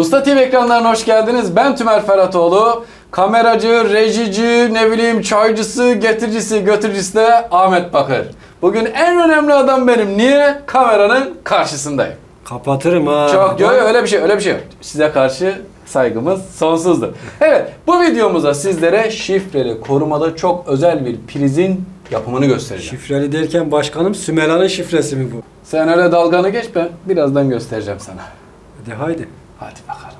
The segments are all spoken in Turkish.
Usta TV ekranlarına hoş geldiniz. Ben Tümer Ferhatoğlu. Kameracı, rejici, ne bileyim çaycısı, getiricisi, götürücüsü de Ahmet Bakır. Bugün en önemli adam benim. Niye? Kameranın karşısındayım. Kapatırım ha. Çok yok öyle bir şey öyle bir şey yok. Size karşı saygımız sonsuzdur. Evet bu videomuzda sizlere şifreli korumalı çok özel bir prizin yapımını göstereceğim. Şifreli derken başkanım Sümela'nın şifresi mi bu? Sen öyle dalganı geç ben birazdan göstereceğim sana. Hadi haydi. Hadi bakalım.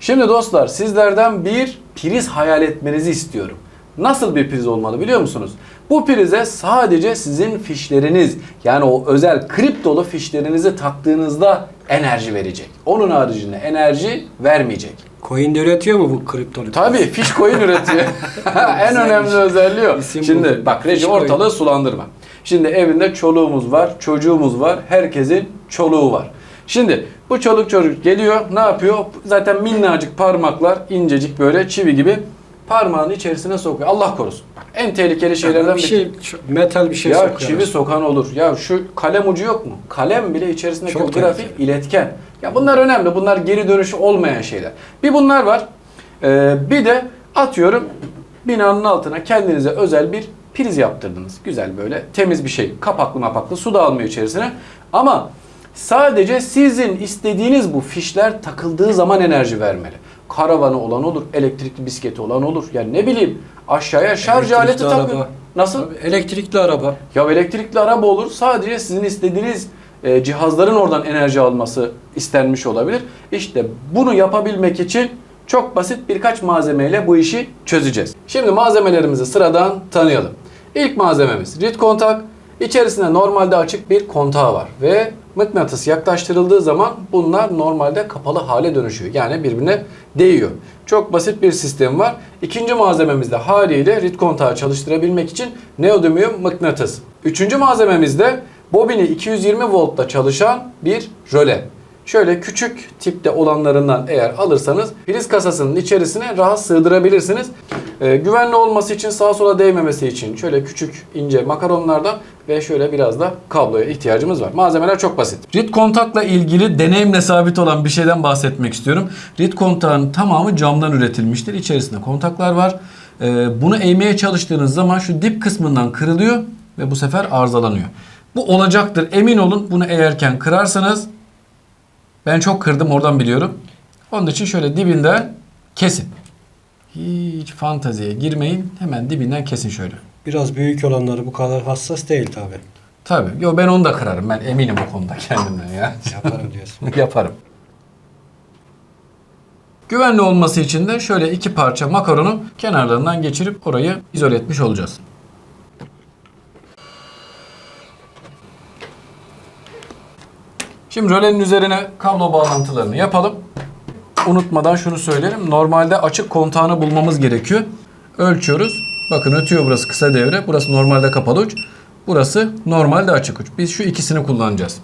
Şimdi dostlar sizlerden bir priz hayal etmenizi istiyorum. Nasıl bir priz olmalı biliyor musunuz? Bu prize sadece sizin fişleriniz yani o özel kriptolu fişlerinizi taktığınızda enerji verecek. Onun haricinde enerji vermeyecek. Coin de üretiyor mu bu kriptolu? Tabii fiş coin üretiyor. en önemli özelliği o. İsim Şimdi buldum. bak reji Fiş coin. ortalığı sulandırma. Şimdi evinde çoluğumuz var, çocuğumuz var. Herkesin çoluğu var. Şimdi bu çoluk çocuk geliyor ne yapıyor? Zaten minnacık parmaklar incecik böyle çivi gibi parmağın içerisine sokuyor. Allah korusun. En tehlikeli şeylerden bir biri. şey metal bir şey ya sokuyor. çivi sokan olur. Ya şu kalem ucu yok mu? Kalem bile içerisindeki Çok grafik tehlikeli. iletken. Ya bunlar önemli. Bunlar geri dönüşü olmayan şeyler. Bir bunlar var. Ee, bir de atıyorum binanın altına kendinize özel bir priz yaptırdınız. Güzel böyle temiz bir şey. Kapaklı mapaklı su da almıyor içerisine. Ama sadece sizin istediğiniz bu fişler takıldığı zaman enerji vermeli. Karavanı olan olur, elektrikli bisikleti olan olur. Yani ne bileyim aşağıya şarj Elektrikli aleti takın. araba. Nasıl? Tabii, elektrikli araba. Ya elektrikli araba olur. Sadece sizin istediğiniz e, cihazların oradan enerji alması istenmiş olabilir. İşte bunu yapabilmek için çok basit birkaç malzemeyle bu işi çözeceğiz. Şimdi malzemelerimizi sıradan tanıyalım. İlk malzememiz rit kontak. İçerisinde normalde açık bir kontağı var ve mıknatıs yaklaştırıldığı zaman bunlar normalde kapalı hale dönüşüyor. Yani birbirine değiyor. Çok basit bir sistem var. İkinci malzememiz de haliyle rit kontağı çalıştırabilmek için neodymium mıknatıs. Üçüncü malzememiz de bobini 220 voltta çalışan bir röle. Şöyle küçük tipte olanlarından eğer alırsanız priz kasasının içerisine rahat sığdırabilirsiniz. Ee, güvenli olması için sağa sola değmemesi için şöyle küçük ince makaronlardan ve şöyle biraz da kabloya ihtiyacımız var. Malzemeler çok basit. Rit kontakla ilgili deneyimle sabit olan bir şeyden bahsetmek istiyorum. Rit kontağın tamamı camdan üretilmiştir. İçerisinde kontaklar var. Ee, bunu eğmeye çalıştığınız zaman şu dip kısmından kırılıyor ve bu sefer arızalanıyor. Bu olacaktır. Emin olun bunu eğerken kırarsanız ben çok kırdım oradan biliyorum. Onun için şöyle dibinden kesin. Hiç fanteziye girmeyin. Hemen dibinden kesin şöyle. Biraz büyük olanları bu kadar hassas değil tabi. Tabii. Yo ben onu da kırarım. Ben eminim o konuda kendimden ya. Yaparım diyorsun. Yaparım. Güvenli olması için de şöyle iki parça makaronu kenarlarından geçirip orayı izole etmiş olacağız. Şimdi rölenin üzerine kablo bağlantılarını yapalım. Unutmadan şunu söylerim. Normalde açık kontağını bulmamız gerekiyor. Ölçüyoruz. Bakın ötüyor burası kısa devre. Burası normalde kapalı uç. Burası normalde açık uç. Biz şu ikisini kullanacağız.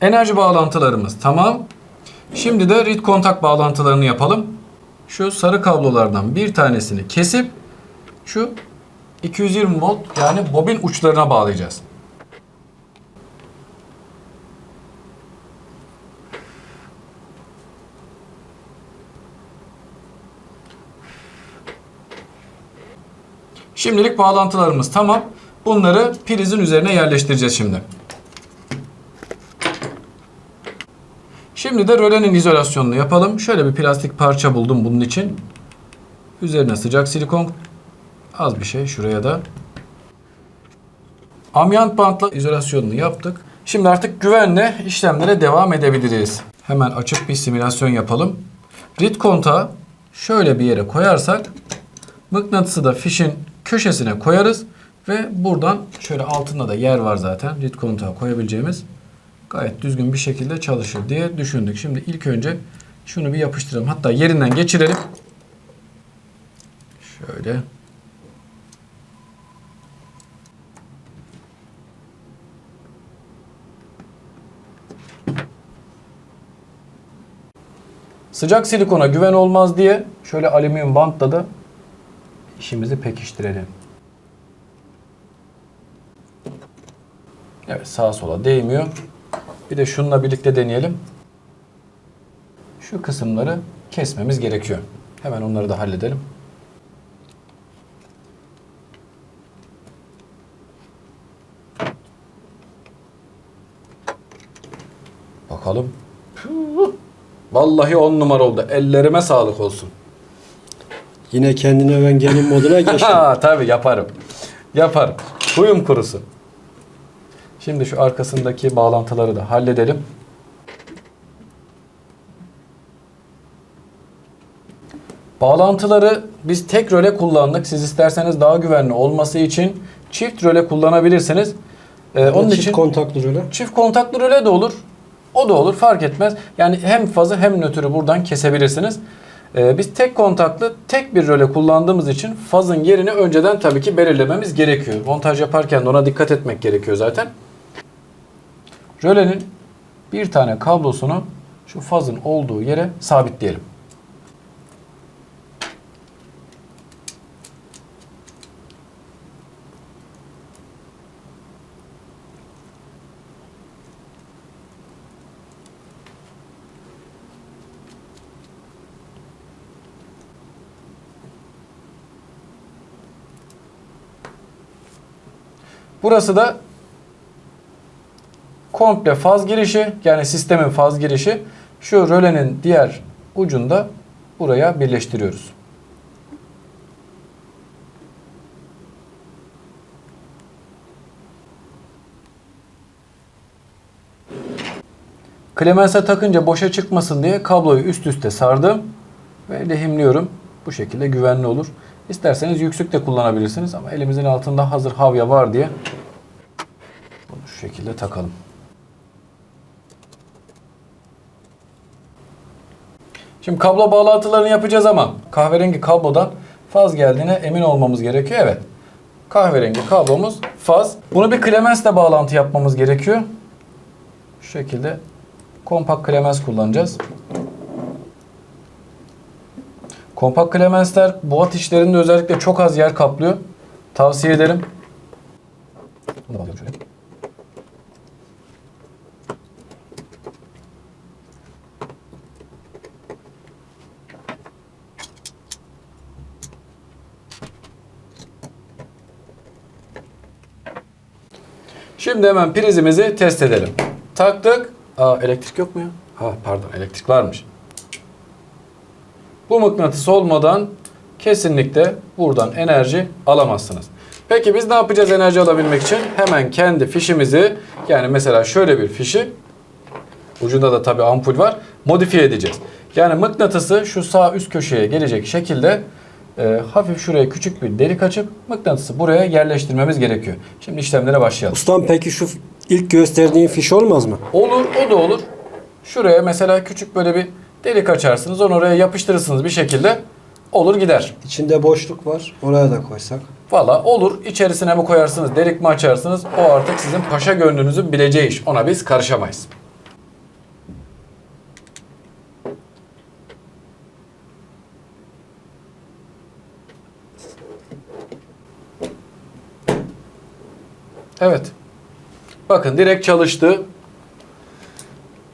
Enerji bağlantılarımız tamam. Şimdi de read kontak bağlantılarını yapalım. Şu sarı kablolardan bir tanesini kesip şu 220 volt yani bobin uçlarına bağlayacağız. Şimdilik bağlantılarımız tamam. Bunları prizin üzerine yerleştireceğiz şimdi. Şimdi de rölenin izolasyonunu yapalım. Şöyle bir plastik parça buldum bunun için. Üzerine sıcak silikon. Az bir şey şuraya da. Amyant bantla izolasyonunu yaptık. Şimdi artık güvenle işlemlere devam edebiliriz. Hemen açık bir simülasyon yapalım. Rit şöyle bir yere koyarsak mıknatısı da fişin köşesine koyarız. Ve buradan şöyle altında da yer var zaten. Lit kontağı koyabileceğimiz gayet düzgün bir şekilde çalışır diye düşündük. Şimdi ilk önce şunu bir yapıştıralım. Hatta yerinden geçirelim. Şöyle. Sıcak silikona güven olmaz diye şöyle alüminyum bantla da işimizi pekiştirelim. Evet sağa sola değmiyor. Bir de şununla birlikte deneyelim. Şu kısımları kesmemiz gerekiyor. Hemen onları da halledelim. Bakalım. Vallahi on numara oldu. Ellerime sağlık olsun. Yine kendine öven gelin moduna geçti. Ha tabii yaparım. Yaparım. Huyum kurusu. Şimdi şu arkasındaki bağlantıları da halledelim. Bağlantıları biz tek röle kullandık. Siz isterseniz daha güvenli olması için çift röle kullanabilirsiniz. Ee, onun Çift için kontaklı röle. Çift kontaklı röle de olur. O da olur fark etmez. Yani hem fazı hem nötrü buradan kesebilirsiniz. Ee, biz tek kontaklı tek bir röle kullandığımız için fazın yerini önceden tabii ki belirlememiz gerekiyor. Montaj yaparken de ona dikkat etmek gerekiyor zaten. Rölenin bir tane kablosunu şu fazın olduğu yere sabitleyelim. Burası da komple faz girişi yani sistemin faz girişi. Şu rölenin diğer ucunda buraya birleştiriyoruz. Klemense takınca boşa çıkmasın diye kabloyu üst üste sardım ve lehimliyorum. Bu şekilde güvenli olur. İsterseniz yüksek de kullanabilirsiniz ama elimizin altında hazır havya var diye şekilde takalım. Şimdi kablo bağlantılarını yapacağız ama kahverengi kablodan faz geldiğine emin olmamız gerekiyor. Evet. Kahverengi kablomuz faz. Bunu bir klemensle bağlantı yapmamız gerekiyor. Şu şekilde kompakt klemens kullanacağız. Kompakt klemensler boğat işlerinde özellikle çok az yer kaplıyor. Tavsiye ederim. Bunu da şöyle. Şimdi hemen prizimizi test edelim. Taktık. Aa elektrik yok mu ya? Ha pardon elektrik varmış. Bu mıknatıs olmadan kesinlikle buradan enerji alamazsınız. Peki biz ne yapacağız enerji alabilmek için? Hemen kendi fişimizi yani mesela şöyle bir fişi ucunda da tabi ampul var modifiye edeceğiz. Yani mıknatısı şu sağ üst köşeye gelecek şekilde e, hafif şuraya küçük bir delik açıp mıknatısı buraya yerleştirmemiz gerekiyor. Şimdi işlemlere başlayalım. Ustam peki şu ilk gösterdiğin fiş olmaz mı? Olur, o da olur. Şuraya mesela küçük böyle bir delik açarsınız. Onu oraya yapıştırırsınız bir şekilde. Olur gider. İçinde boşluk var. Oraya da koysak. Valla olur. İçerisine mi koyarsınız, delik mi açarsınız? O artık sizin paşa gönlünüzün bileceği iş. Ona biz karışamayız. Evet. Bakın direkt çalıştı.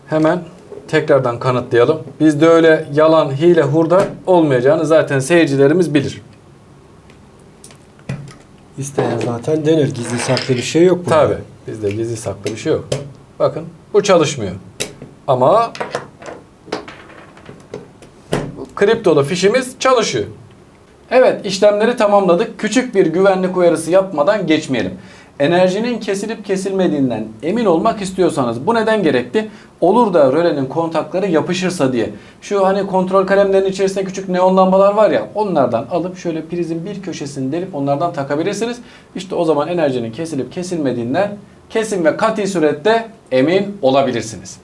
Hemen tekrardan kanıtlayalım. Bizde öyle yalan, hile, hurda olmayacağını zaten seyircilerimiz bilir. İsteyen zaten denir. Gizli saklı bir şey yok burada. Tabi. Bizde gizli saklı bir şey yok. Bakın bu çalışmıyor. Ama kriptolu fişimiz çalışıyor. Evet işlemleri tamamladık. Küçük bir güvenlik uyarısı yapmadan geçmeyelim. Enerjinin kesilip kesilmediğinden emin olmak istiyorsanız bu neden gerekli? Olur da rölenin kontakları yapışırsa diye. Şu hani kontrol kalemlerinin içerisinde küçük neon lambalar var ya onlardan alıp şöyle prizin bir köşesini delip onlardan takabilirsiniz. İşte o zaman enerjinin kesilip kesilmediğinden kesin ve kat'i surette emin olabilirsiniz.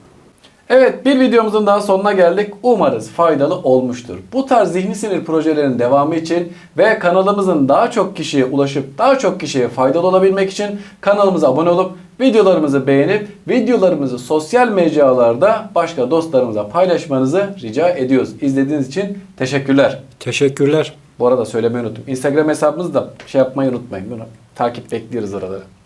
Evet bir videomuzun daha sonuna geldik. Umarız faydalı olmuştur. Bu tarz zihni sinir projelerinin devamı için ve kanalımızın daha çok kişiye ulaşıp daha çok kişiye faydalı olabilmek için kanalımıza abone olup videolarımızı beğenip videolarımızı sosyal mecralarda başka dostlarımıza paylaşmanızı rica ediyoruz. İzlediğiniz için teşekkürler. Teşekkürler. Bu arada söylemeyi unuttum. Instagram hesabımızı da şey yapmayı unutmayın. Bunu takip bekliyoruz aralara.